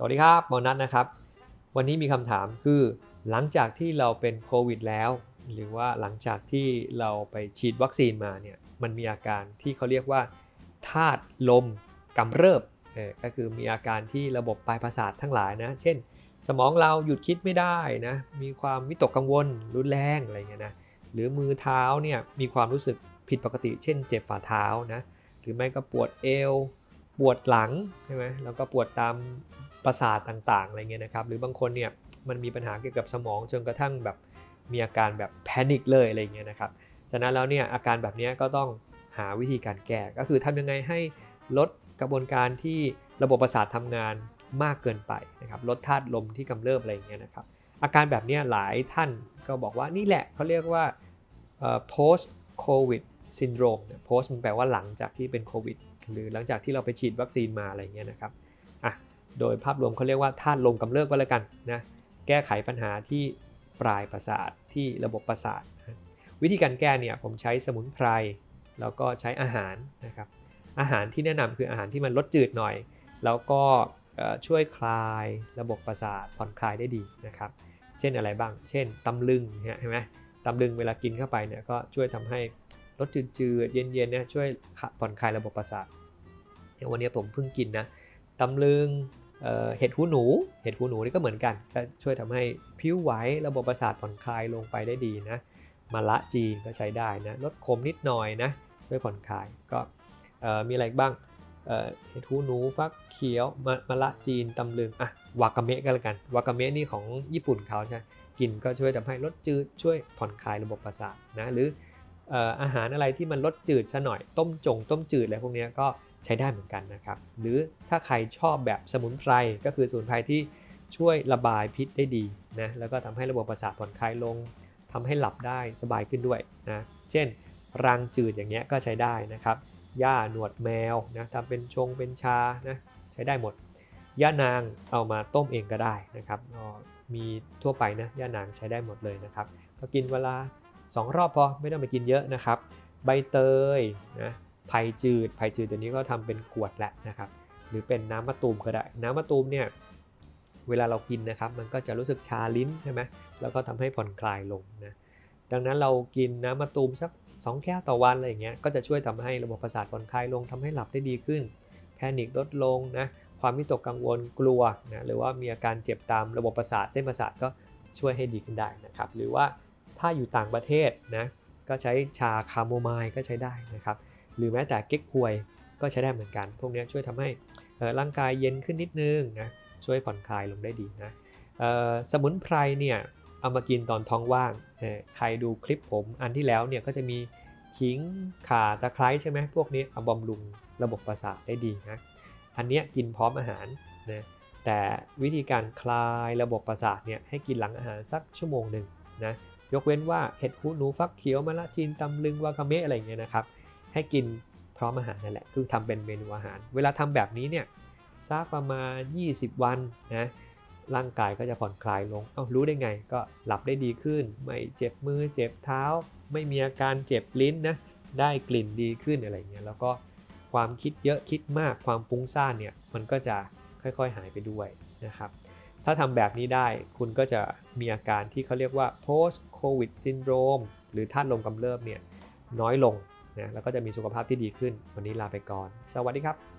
สวัสดีครับหมอนัทนะครับ วันนี้มีคำถามคือหลังจากที่เราเป็นโควิดแล้ว หรือว่าหลังจากที่เราไปฉีดวัคซีนมาเนี่ยมันมีอาการที่เขาเรียกว่าธาตุลมกำเริบก็คือมีอาการที่ระบบปลายประสาททั้งหลายนะ เช่น สมองเราหยุดคิดไม่ได้นะมีความวิตกกังวลรุนแรงอะไรเงี้ยนะหรือมือเท้าเนี่ยมีความรู้สึกผิดปกติ เช่น เจ็บฝ่าเท้านะหรือไม่ก็ปวดเอว ปวดหลังใช่ไหมแล้วก็ปวดตาม ประสาทต่างๆอะไรเงี้ยนะครับหรือบางคนเนี่ยมันมีปัญหาเกี่ยวกับสมองจนกระทั่งแบบมีอาการแบบแพนิคเลยอะไรเงี้ยนะครับจากนั้นแล้วเนี่ยอาการแบบนี้ก็ต้องหาวิธีการแก้ก็คือทำยังไงให้ลดกระบวนการที่ระบบประสาททำงานมากเกินไปนะครับลดธาตุลมที่กำเริบอะไรเงี้ยนะครับอาการแบบนี้หลายท่านก็บอกว่านี่แหละเขาเรียกว่า post covid syndrome post มันแปลว่าหลังจากที่เป็นโควิดหรือหลังจากที่เราไปฉีดวัคซีนมาอะไรเงี้ยนะครับอะ โดยภาพรวมเขาเรียกว่าธาตุลมกำเริบก็แล้วกันนะแก้ไขปัญหาที่ปลายประสาทที่ระบบประสาท วิธีการแก้เนี่ยผมใช้สมุนไพรแล้วก็ใช้อาหารนะครับอาหารที่แนะนำคืออาหารที่มันลดจืดหน่อย แล้วก็ช่วยคลายระบบประสาทผ่อนคลายได้ดีนะครับเช่นอะไรบ้าง เช่นตำลึงเห็นไหมตำลึงเวลากินเข้าไปเนี่ยก็ช่วยทำให้รสจืดๆเย็นๆเนี่ยช่วยผ่อนคลายระบบประสาทอย่างวันนี้ผมเพิ่งกินนะตำลึง เห็ดหูหนู เห็ดหูหนูนี่ก็เหมือนกันก็ช่วยทำให้ผิวไหวระบบประสาทผ่อนคลายลงไปได้ดีนะมะละจีนก็ใช้ได้นะลดขมนิดหน่อยนะช่วยผ่อนคลายก็มีอะไรบ้างเห็ดหูหนูฟักเขียวมะมะละจีนตำลึงอะวากาเมะก็แล้วกันวากาเมะนี่ของญี่ปุ่นเขาใช่กินก็ช่วยทำให้ลดจืดช่วยผ่อนคลายระบบประสาทนะหรืออาหารอะไรที่มันลดจืดซะหน่อยต้มจงต้มจืดอะไรพวกนี้ก็ ใช้ได้เหมือนกันนะครับ หรือถ้าใครชอบแบบสมุนไพรก็คือสมุนไพรที่ช่วยระบายพิษได้ดีนะแล้วก็ทำให้ระบบประสาทผ่อนคลายลงทำให้หลับได้สบายขึ้นด้วยนะเช่น รังจืดอย่างเงี้ยก็ใช้ได้นะครับหญ้าหนวดแมวนะทำเป็นชงเป็นชานะใช้ได้หมดย่านางเอามาต้มเองก็ได้นะครับมีทั่วไปนะย่านางใช้ได้หมดเลยนะครับ ก็กินเวลา 2 รอบพอไม่ต้องไปกินเยอะนะครับ ใบเตยนะ ไผ่จืดไผ่จืดตัวนี้ก็ทำเป็นขวดแหละนะครับหรือเป็นน้ำมะตูมก็ได้ น้ำมะตูมเนี่ยเวลาเรากินนะครับ มันก็จะรู้สึกชาลิ้นใช่ไหมแล้วก็ทำให้ผ่อนคลายลงนะดังนั้นเรากินน้ำมะตูมสัก2แก้วต่อวันอะไรอย่างเงี้ยก็จะช่วยทำให้ระบบประสาทผ่อนคลายลงทำให้หลับได้ดีขึ้น แพนิคลดลงนะความวิตกกังวลกลัวนะหรือว่ามีอาการเจ็บตามระบบประสาทเส้นประสาทก็ช่วยให้ดีขึ้นได้นะครับหรือว่าถ้าอยู่ต่างประเทศนะก็ใช้ชาคาโมไมล์ก็ใช้ได้นะครับ หรือแม้แต่เก๊กฮวยก็ใช้ได้เหมือนกัน พวกนี้ช่วยทำให้ร่างกายเย็นขึ้นนิดนึงนะช่วยผ่อนคลายลงได้ดีนะสมุนไพรเนี่ยเอามากินตอนท้องว่าง ใครดูคลิปผมอันที่แล้วเนี่ยก็จะมีขิงข่าตะไคร้ใช่ไหมพวกนี้เอาบำรุงระบบประสาทได้ดีนะ อันนี้กินพร้อมอาหารนะแต่วิธีการคลายระบบประสาทเนี่ยให้กินหลังอาหารสักชั่วโมงหนึ่งนะยกเว้นว่าเห็ดหูหนูฟักเขียวมะละจีนตำลึงวากาเมะอะไรเงี้ยนะครับ ให้กินพร้อมอาหารนั่นแหละ คือทำเป็นเมนูอาหาร เวลาทำแบบนี้เนี่ยสักประมาณ 20 วันนะร่างกายก็จะผ่อนคลายลง เอ้ารู้ได้ไงก็หลับได้ดีขึ้น ไม่เจ็บมือเจ็บเท้า ไม่มีอาการเจ็บลิ้นนะ ได้กลิ่นดีขึ้นอะไรเงี้ย แล้วก็ความคิดเยอะคิดมากความฟุ้งซ่านเนี่ยมันก็จะค่อยๆหายไปด้วยนะครับ ถ้าทำแบบนี้ได้คุณก็จะมีอาการที่เขาเรียกว่า post covid syndrome หรือธาตุลมกำเริบเนี่ยน้อยลง นะแล้วก็จะมีสุขภาพที่ดีขึ้น วันนี้ลาไปก่อน สวัสดีครับ